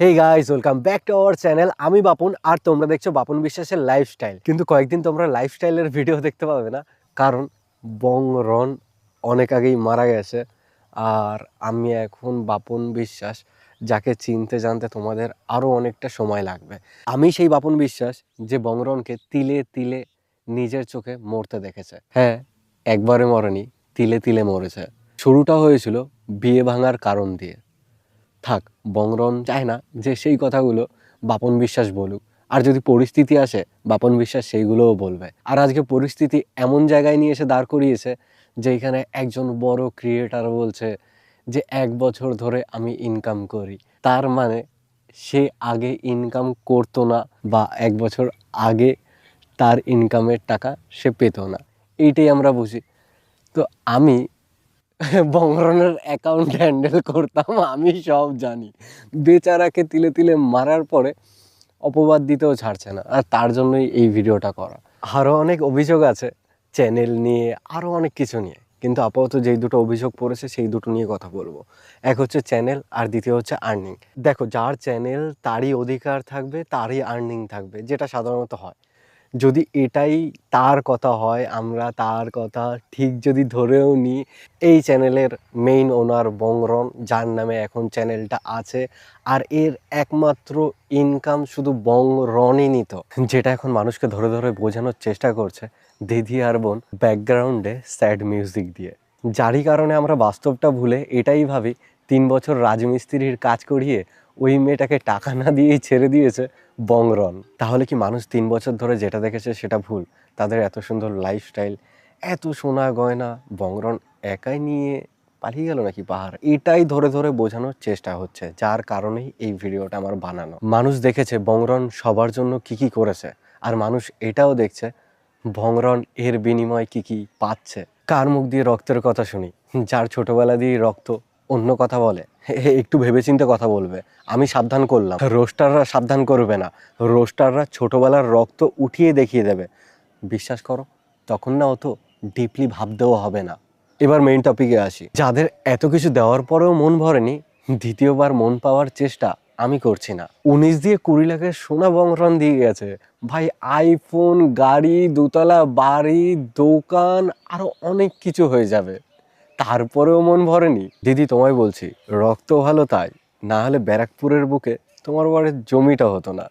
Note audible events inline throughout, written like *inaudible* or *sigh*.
Hey guys welcome back to our channel আমি বাপন, আর তোমরা দেখছ বাপন বিশ্বাসের লাইফস্টাইল কিন্তু কয়েকদিন তোমরা লাইফস্টাইলের ভিডিও দেখতে পাবে না, কারণ বং রন অনেক আগেই মারা গেছে। আর আমি এখন বাপন বিশ্বাস, যাকে চিনতে জানতে তোমাদের আরও অনেকটা সময় লাগবে। আমি সেই বাপন বিশ্বাস, যে বংরনকে তিলে তিলে নিজের চোখে মরতে দেখেছে। হ্যাঁ একবারে মরেনি, তিলে তিলে মরেছে। শুরুটা হয়েছিল বিয়ে ভাঙার কারণ দিয়ে। থাক, বংরন চায় না যে সেই কথাগুলো বাপন বিশ্বাস বলুক। আর যদি পরিস্থিতি আসে, বাপন বিশ্বাস সেইগুলোও বলবে। আর আজকে পরিস্থিতি এমন জায়গায় নিয়ে এসে দাঁড় করিয়েছে, যেখানে একজন বড় ক্রিয়েটার বলছে যে, এক বছর ধরে আমি ইনকাম করি। তার মানে সে আগে ইনকাম করতো না বা এক বছর আগে তার ইনকামের টাকা সে পেতো না। এইটাই আমরা বুঝি। তো আমি বংরনের অ্যাকাউন্ট হ্যান্ডেল করতাম, আমি সব জানি। বেচারাকে তিলে তিলে মারার পরে অপবাদ দিতেও ছাড়ছে না, আর তার জন্যই এই ভিডিওটা করা। আরও অনেক অভিযোগ আছে চ্যানেল নিয়ে আরও অনেক কিছু নিয়ে। কিন্তু আপাতত যেই দুটো অভিযোগ পড়েছে, সেই দুটো নিয়ে কথা বলব। এক হচ্ছে চ্যানেল আর দ্বিতীয় হচ্ছে আর্নিং দেখো, যার চ্যানেল তারই অধিকার থাকবে, তারই আর্নিং থাকবে, যেটা সাধারণত হয়। যদি এটাই তার কথা হয়, আমরা তার কথা ঠিক যদি ধরেও নিই এই চ্যানেলের মেইন ওনার বংরন, যার নামে এখন চ্যানেলটা আছে, আর এর একমাত্র ইনকাম শুধু বংরনই নিত, যেটা এখন মানুষকে ধরে ধরে বোঝানোর চেষ্টা করছে দিদি আর বোন ব্যাকগ্রাউন্ডে স্যাড মিউজিক দিয়ে। যারই কারণে আমরা বাস্তবটা ভুলে এটাই ভাবি, তিন বছর রাজমিস্ত্রির কাজ করিয়ে ওই মেয়েটাকে টাকা না দিয়েই ছেড়ে দিয়েছে বংরন। তাহলে কি মানুষ তিন বছর ধরে যেটা দেখেছে সেটা ভুল? তাদের এত সুন্দর লাইফস্টাইল এত সোনা গয়না, বংরন একাই নিয়ে পালিয়ে গেল নাকি পাহাড়? এটাই ধরে ধরে বোঝানোর চেষ্টা হচ্ছে, যার কারণেই এই ভিডিওটা আমার বানানো। মানুষ দেখেছে বংরন সবার জন্য কি কি করেছে, আর মানুষ এটাও দেখছে ভংরন এর বিনিময়ে কি কি পাচ্ছে। কার মুখ দিয়ে রক্তের কথা শুনি? যার ছোটবেলা দিয়ে রক্ত অন্য কথা বলে। একটু ভেবেচিন্তে কথা বলবে। আমি সাবধান করলাম। রোস্টাররা সাবধান করবে না। রোস্টাররা ছোটবেলার রক্ত উঠিয়ে দেখিয়ে দেবে। বিশ্বাস করো, তখন না অত ডিপলি ভাবতেও হবে না। এবার মেইন টপিকে আসি। যাদের এত কিছু দেওয়ার পরেও মন ভরেনি, দ্বিতীয়বার মন পাওয়ার চেষ্টা আমি করছি না। উনিশ দিয়ে কুড়ি লাখের সোনা বংরন দিয়ে গেছে। ভাই আইফোন গাড়ি, দুতলা, বাড়ি, দোকান, আরও অনেক কিছু হয়ে যাবে। তারপরেও মন ভরেনি। দিদি, তোমায় বলছি, রক্ত ভালো তাই, না হলে ব্যারাকপুরের বুকে তোমার বাড়ির জমিটা হতো না।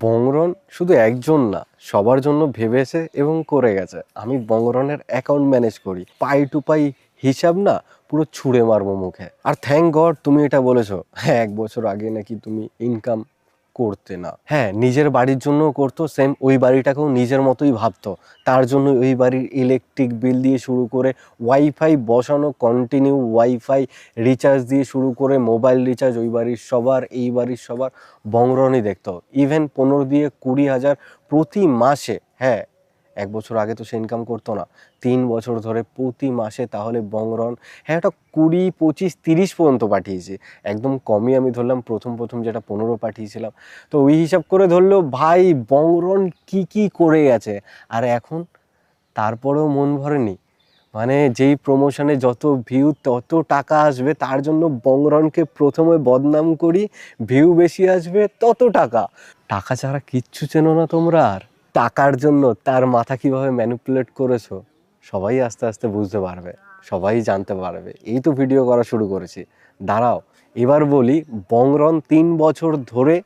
বংরন শুধু একজন না, সবার জন্য ভেবেছে এবং করে গেছে। আমি বংরনের অ্যাকাউন্ট ম্যানেজ করি। পাই টু পাই হিসাব না, পুরো ছুঁড়ে মারবো মুখে। আর থ্যাংক গড তুমি এটা বলেছ। হ্যাঁ এক বছর আগে নাকি তুমি ইনকাম করতে না। হ্যাঁ নিজের বাড়ির জন্য করতো সেম ওই বাড়িটাকেও নিজের মতোই ভাবতো। তার জন্য ওই বাড়ির ইলেকট্রিক বিল দিয়ে শুরু করে ওয়াইফাই বসানো কন্টিনিউ ওয়াইফাই রিচার্জ দিয়ে শুরু করে মোবাইল রিচার্জ ওই বাড়ির সবার, এই বাড়ির সবার বংরনই দেখতো। ইভেন পনেরো দিয়ে কুড়ি হাজার প্রতি মাসে হ্যাঁ এক বছর আগে তো সে ইনকাম করতো না। তিন বছর ধরে প্রতি মাসে তাহলে বংরন হ্যাঁ একটা কুড়ি, পঁচিশ, তিরিশ পর্যন্ত পাঠিয়েছে। একদম কমই আমি ধরলাম, প্রথম প্রথম যেটা পনেরো পাঠিয়েছিলাম। তো ওই হিসাব করে ধরলো, ভাই বংরন কি কি করে গেছে? আর এখন তারপরেও মন ভরেনি। মানে যেই প্রমোশনে যত ভিউ তত টাকা আসবে, তার জন্য বংরনকে প্রথমে বদনাম করি ভিউ বেশি আসবে, তত টাকা। টাকা ছাড়া কিচ্ছু চেনো না তোমরা আর। টাকার জন্য তার মাথা কীভাবে ম্যানিপুলেট করেছ, সবাই আস্তে আস্তে বুঝতে পারবে, সবাই জানতে পারবে। এই তো ভিডিও করা শুরু করেছি। দাঁড়াও, এবার বলি বংরন তিন বছর ধরে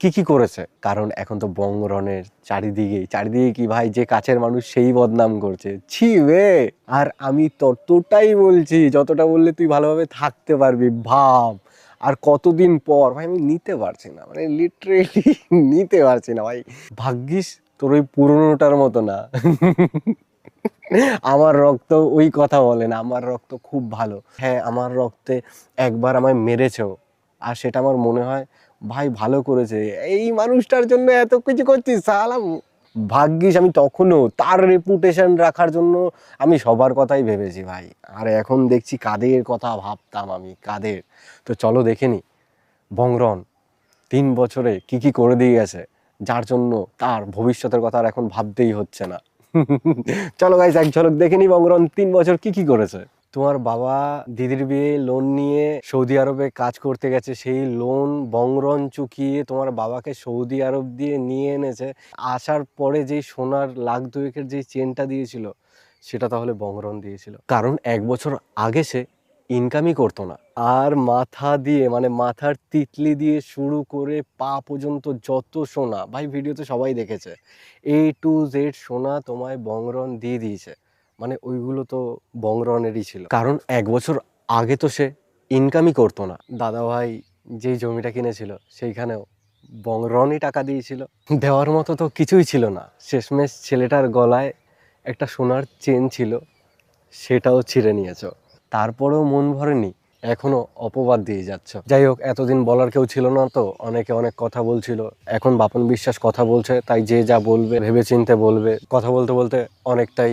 কি কি করেছে? কারণ এখন তো বংরনের চারিদিকেই, চারিদিকে কি ভাই যে কাছের মানুষ সেই বদনাম করছে। ছি ওয়ে আর আমি ততটাই বলছি, যতটা বললে তুই ভালোভাবে থাকতে পারবি, ভাব। আর কতদিন পর? ভাই, আমি নিতে পারছি না। মানে লিটারেলি *laughs* নিতে পারছি না, ভাই। ভাগ্যিস তোর ওই পুরনোটার মতো না। *laughs* আমার রক্ত ওই কথা বলে না, আমার রক্ত খুব ভালো। হ্যাঁ আমার রক্তে একবার আমায় মেরেছেও আর সেটা আমার মনে হয়, ভাই, ভালো করেছে। এই মানুষটার জন্য এত কিছু করছিস, সালাম। ভাগ্যিস আমি তখনও তার রেপুটেশন রাখার জন্য আমি সবার কথাই ভেবেছি ভাই। আর এখন দেখছি কাদের কথা ভাবতাম আমি, কাদের? তো চলো দেখে নি। বংরন, তিন বছরে কি কি করে দিয়ে গেছে, যার জন্য তার ভবিষ্যতের কথা আর এখন ভাবতেই হচ্ছে না। *laughs* চলো গাইস এক ঝলক দেখে নি বংরন, তিন বছর কি কি করেছে? তোমার বাবা দিদির বিয়ে লোন নিয়ে সৌদি আরবে কাজ করতে গেছে, সেই লোন বংরন চুকিয়ে তোমার বাবাকে সৌদি আরব দিয়ে নিয়ে এনেছে। আসার পরে যেই সোনার লাখ দুয়েকের যেই চেনটা দিয়েছিল, সেটা তাহলে বংরন দিয়েছিল। কারণ এক বছর আগে সে ইনকামই করতো না। আর মাথা দিয়ে মানে মাথার তিতলি দিয়ে শুরু করে পা পর্যন্ত যত সোনা, ভাই ভিডিওতে সবাই দেখেছে এ টু জেড সোনা তোমায় বংরন দিয়ে দিয়েছে। মানে ওইগুলো তো বংরনেরই ছিল। কারণ এক বছর আগে তো সে ইনকামই করতো না। দাদা ভাই যেই জমিটা কিনেছিল, সেইখানেও বংরনই টাকা দিয়েছিল। দেওয়ার মতো তো কিছুই ছিল না। শেষমেশ ছেলেটার গলায় একটা সোনার চেন ছিল, সেটাও ছিঁড়ে নিয়েছ। তারপরেও মন ভরেনি, এখনও অপবাদ দিয়ে যাচ্ছ। যাই হোক, এতদিন বলার কেউ ছিল না তো, অনেকে অনেক কথা বলছিল। এখন বাপন বিশ্বাস কথা বলছে, তাই যে যা বলবে ভেবে চিনতে বলবে। কথা বলতে বলতে অনেকটাই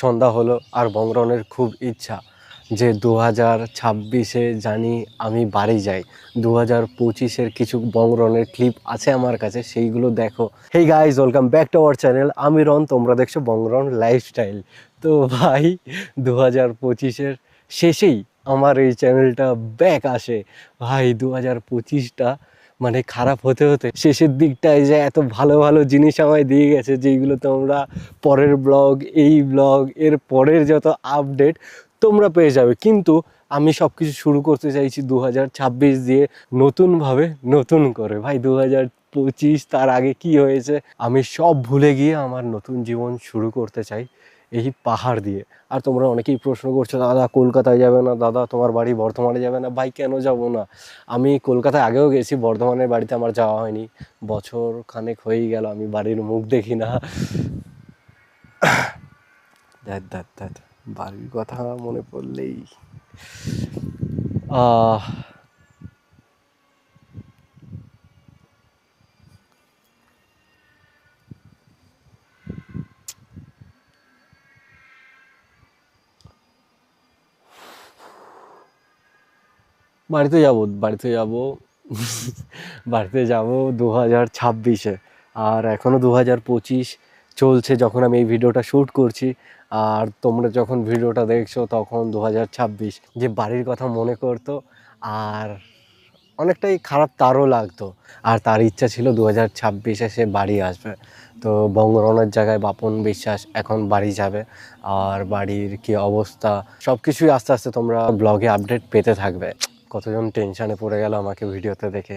সন্ধ্যা হলো আর বংরনের খুব ইচ্ছা যে দু হাজার ছাব্বিশে জানি আমি বাড়ি যাই। দু হাজার পঁচিশের কিছু বংরনের ক্লিপ আছে আমার কাছে, সেইগুলো দেখো। Hey guys welcome back to our channel আমি রন, তোমরা দেখছ বংরন লাইফস্টাইল তো ভাই দু হাজার পঁচিশের শেষেই আমার এই চ্যানেলটা ব্যাক আসে। ভাই দু হাজার পঁচিশটা মানে খারাপ হতে হতে শেষের দিকটায় যে এত ভালো ভালো জিনিস আমায় দিয়ে গেছে, যেইগুলো তোমরা পরের ব্লগ, এই ব্লগ, এর পরের যত আপডেট তোমরা পেয়ে যাবে। কিন্তু আমি সব কিছু শুরু করতে চাইছি দু হাজার ছাব্বিশ দিয়ে নতুনভাবে নতুন করে। ভাই দু পঁচিশ তার আগে কি হয়েছে? আমি সব ভুলে গিয়ে আমার নতুন জীবন শুরু করতে চাই। এই পাহাড় দিয়ে। আর তোমরা অনেকেই প্রশ্ন করছ, দাদা, কলকাতায় যাবে না? দাদা, তোমার বাড়ি বর্ধমানে যাবে না? ভাই, কেন যাব না? আমি কলকাতায় আগেও গেছি, বর্ধমানের বাড়িতে আমার যাওয়া হয়নি। বছর খানেক হয়েই গেল, আমি বাড়ির মুখ দেখি না। দেখ দেখ দেখ, বাড়ির কথা মনে পড়লেই। আহ বাড়িতে যাব বাড়িতে যাব বাড়িতে যাব দু হাজার ছাব্বিশে। আর এখনও দু হাজার পঁচিশ চলছে যখন আমি এই ভিডিওটা শ্যুট করছি। আর তোমরা যখন ভিডিওটা দেখছ তখন দু হাজার ছাব্বিশ যে বাড়ির কথা মনে করতো, আর অনেকটাই খারাপ তারও লাগতো। আর তার ইচ্ছা ছিল দু হাজার ছাব্বিশে সে বাড়ি আসবে। তো বঙ্গরনের জায়গায় বাপন বিশ্বাস এখন বাড়ি যাবে। আর বাড়ির কি অবস্থা সব কিছুই আস্তে আস্তে তোমরা ব্লগে আপডেট পেতে থাকবে। কতজন টেনশনে পড়ে গেল আমাকে ভিডিওতে দেখে।